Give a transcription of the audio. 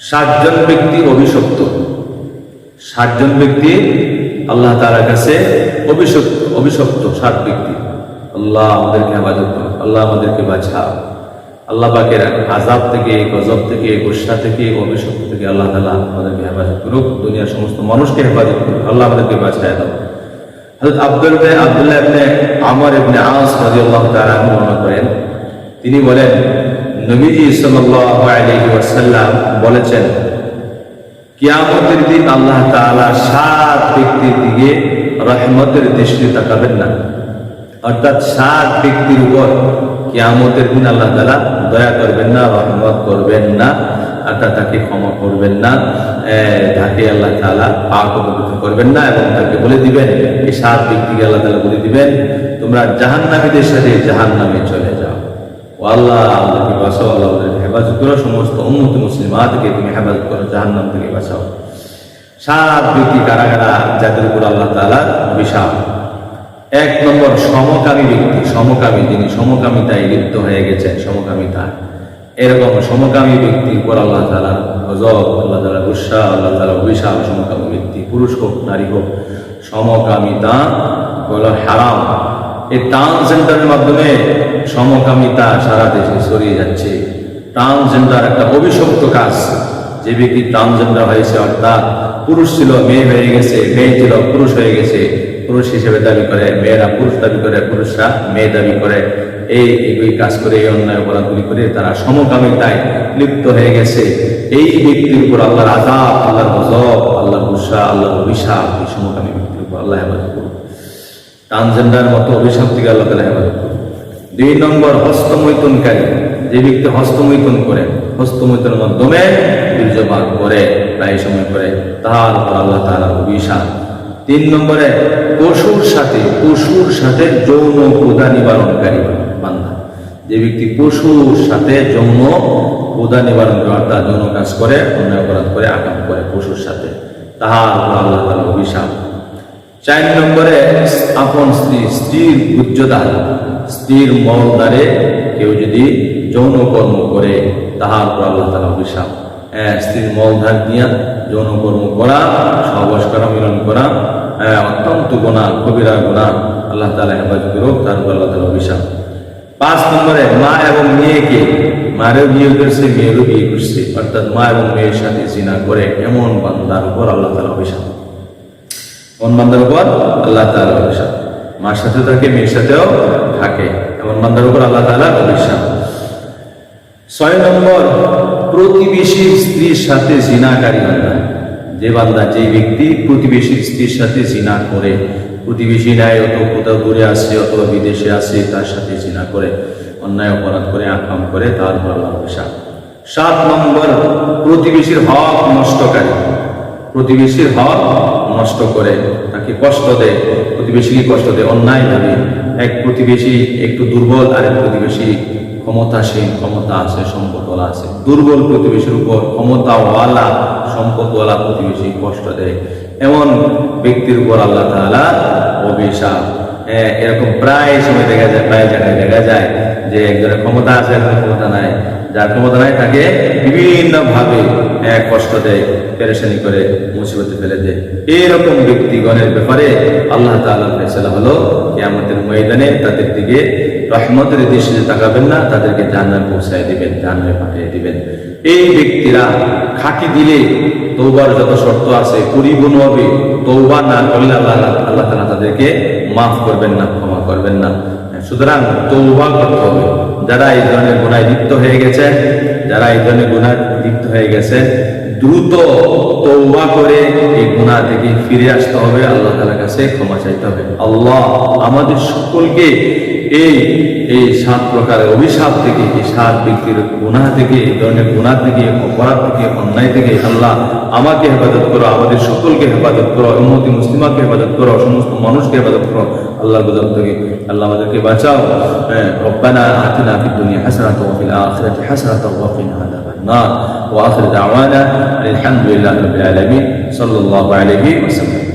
ষাটজন ব্যক্তি অভিশপ্ত। ষাটজন ব্যক্তি আল্লাহ তাআলার কাছে অভিশপ্ত অভিশপ্ত ষাট ব্যক্তি। আল্লাহ আমাদেরকে হেফাজত করো আল্লাহ আমাদেরকে বাঁচাও। আল্লাহ পাকের আজাব থেকে, গজব থেকে, গোসা থেকে, অভিশপ্ত থেকে আল্লাহ তাআলা আমাদেরকে হেফাজত করুক, দুনিয়ার সমস্ত মানুষকে হেফাজত করুক, আল্লাহ আমাদেরকে বাঁচায় দাও। হযরত আব্দুল আব্দুল্লাহ আমর ইবনে আস তাআলা আনহু বর্ণনা করেন, তিনি বলেন নবীজি ওয়াসাল্লাম বলেছেন, কিয়ামতের দিন আল্লাহ তাআলা সাত ব্যক্তির দিকে রহমতের দৃষ্টি তাকাবেন না। অর্থাৎ সাত ব্যক্তির উপর কিয়ামতের দিন আল্লাহ তাআলা দয়া করবেন না, রহমত করবেন না অর্থাৎ তাকে ক্ষমা করবেন না তাকে আল্লাহ তাআলা পাক করবেন না এবং তাকে বলে দিবেন, এই সাত ব্যক্তিকে আল্লাহ তাআলা বলে দিবেন, তোমরা জাহান্নামীদের সাথে জাহান্নামে চলে আল্লাহ আমাদেরকে বাঁচাও, আল্লাহ হেফাজত করো। সমস্ত উন্মত মুসলিমাতকে তুমি হেফাজত করো, জাহান্নাম থেকে বাঁচাও। সাত ব্যক্তি কারা কারা যাদের উপর আল্লাহ তাআলা অভিশাপ এক নম্বর, সমকামী ব্যক্তি। সমকামী যিনি, সমকামিতায় লিপ্ত হয়ে গেছেন, সমকামিতা। এরকম সমকামী ব্যক্তির উপর আল্লাহ তালা গজব, আল্লাহ তালা গুসা, আল্লাহ তালা অভিশাপ সমকামী ব্যক্তি। পুরুষ হোক, নারী হোক, সমকামিতা হলো হারাম। এই ট্রান্সজেন্ডারের মাধ্যমে সমকামিতা সারা দেশে ছড়িয়ে যাচ্ছে। ট্রান্সজেন্ডার একটা অভিশপ্ত কাজ। যে ব্যক্তি ট্রান্সজেন্ডার হয়েছে, অর্থাৎ পুরুষ ছিল, মেয়ে হয়ে গেছে, মেয়ে ছিল, পুরুষ হয়ে গেছে। পুরুষ হিসেবে দাবি করে, মেয়েরা পুরুষ দাবি করে, পুরুষরা মেয়ে দাবি করে। এই এই কাজ করে, এই অন্যায় অপরাধগুলি করে তারা সমকামিতায় লিপ্ত হয়ে গেছে। এই ব্যক্তির উপর আল্লাহর আজাব আল্লাহর গজব, আল্লাহর গুসা, আল্লাহর অভিশাপ এই সমকামী ব্যক্তির উপর আল্লাহ হেফাজত করুন। ট্রান্সজেন্ডার মতো অভিশাপ থেকে আল্লাহ তালা হেফাজত দুই নম্বর হস্তমৈতনকারী যে ব্যক্তি হস্তমৈথুন করে, হস্তমৈথুনের মাধ্যমে বীর্যপাত করে, প্রায় সময় করে, তার উপর আল্লাহ তাআলার অভিশাপ। তিন নম্বরে, পশুর সাথে পশুর সাথে যৌন ক্ষুধা নিবারণকারী বান্দা। যে ব্যক্তি পশুর সাথে যৌন ক্ষুধা নিবারণ করে, অর্থাৎ যৌন কাজ করে, অন্যায় অপরাধ করে আকাম করে পশুর সাথে, তাহার আল্লাহ তাআলার অভিশাপ। চার নম্বরে আপন স্ত্রী স্ত্রীর উচ্চতা স্ত্রীর মলদারে কেউ যদি যৌন কর্ম করে তাহার উপর আল্লাহ তালা অভিশাপ। হ্যাঁ স্ত্রীর মলধার দিয়া যৌন কর্ম করা সহবাস করা মিলন করা হ্যাঁ, অত্যন্ত গোনা কবিরা গোনা আল্লাহ তালা হেফাজত করুক তার উপর আল্লাহ তালা অভিশাপ। পাঁচ নম্বরে মা এবং মেয়েকে মারেও বিয়ে করছে মেয়েরও বিয়ে করছে অর্থাৎ মা এবং মেয়ের সাথে জিনা করে এমন বান্দার উপর আল্লাহ তালা অভিশাপ। এমন বান্দার উপর? আল্লাহ তাআলা অভিশাপ। মার সাথে থাকে, মেয়ের সাথেও থাকে। এমন বান্দার উপর আল্লাহ তাআলা অভিশাপ। ছয় নম্বর প্রতিবেশীর স্ত্রীর সাথে জিনাকারী বান্দা। যে বান্দা, যে ব্যক্তি প্রতিবেশীর স্ত্রীর সাথে জিনা করে, প্রতিবেশী নাই অত কোথাও দূরে আসে, অথবা বিদেশে আসে, তার সাথে জিনা করে, অন্যায় অপরাধ করে আকাম করে, তার উপর আল্লাহ অভিশাপ। সাত নম্বর, প্রতিবেশীর হক নষ্টকারী। প্রতিবেশীর হক নষ্ট করে তাকে কষ্ট দেয় প্রতিবেশীকে কষ্ট দেয় অন্যায়ভাবে এক প্রতিবেশী একটু দুর্বল আর এক প্রতিবেশী ক্ষমতাসীন ক্ষমতা আছে সম্পদওয়ালা আছে। দুর্বল প্রতিবেশীর উপর ক্ষমতাওয়ালা সম্পদওয়ালা প্রতিবেশী কষ্ট দেয়। এমন ব্যক্তির উপর আল্লাহ তাআলা অভিশাপ। হ্যাঁ, এরকম প্রায় সময় দেখা যায় প্রায় জায়গায় দেখা যায় যে একজনের ক্ষমতা আছে একজনের ক্ষমতা নাই। যার ক্ষমতা নাই তাকে বিভিন্ন ভাবে এক কষ্ট দেয় পেরেশানি করে মুসিবতে ফেলে দেয়। এইরকম ব্যক্তিগণের ব্যাপারে আল্লাহ তাআলা ফেসলা হলো আমাদের ময়দানে তাদের দিকে রহমতের দৃষ্টিতে তাকাবেন না, তাদেরকে জান্নাত পৌঁছায় দিবেন জান্নাতে পাঠিয়ে দিবেন। এই ব্যক্তিরা খাকি দিলে তৌবার যত শর্ত আছে পরিপূর্ণ হবে তৌবা না করলে আল্লাহ আল্লাহ তাআলা তাদেরকে মাফ করবেন না, ক্ষমা করবেন না। সুতরাং তৌবা করতে হবে। যারা এই ধরনের গুণায় লিপ্ত হয়ে গেছে যারা এই ধরনের গুণায় লিপ্ত হয়ে গেছে দ্রুত তৌবা করে এই গুণা থেকে ফিরে আসতে হবে। আল্লাহ তাআলার কাছে ক্ষমা চাইতে হবে। আল্লাহ আমাদের সকলকে এই এই সাত প্রকারের অভিশাপ থেকে, এই সাত ব্যক্তির গুণা থেকে, এই ধরনের গুণা থেকে, অপরাধ থেকে, অন্যায় থেকে আল্লাহ আমাকে হেফাজত করো, আমাদের সকলকে হেফাজত করো, উম্মতি মুসলিমাকে হেফাজত করো, সমস্ত মানুষকে হেফাজত করো। আল্লাহ গুজব থেকে আল্লাহ আমাদেরকে বাঁচাও। হ্যাঁ রব্বানা আতিনা ফিদ দুনিয়া হাসানাতাও ওয়া ফিল আখিরাতি হাসানাতাও ওয়া কিনা النار. وآخر دعوانا الحمد لله رب العالمين. صلى الله عليه وسلم.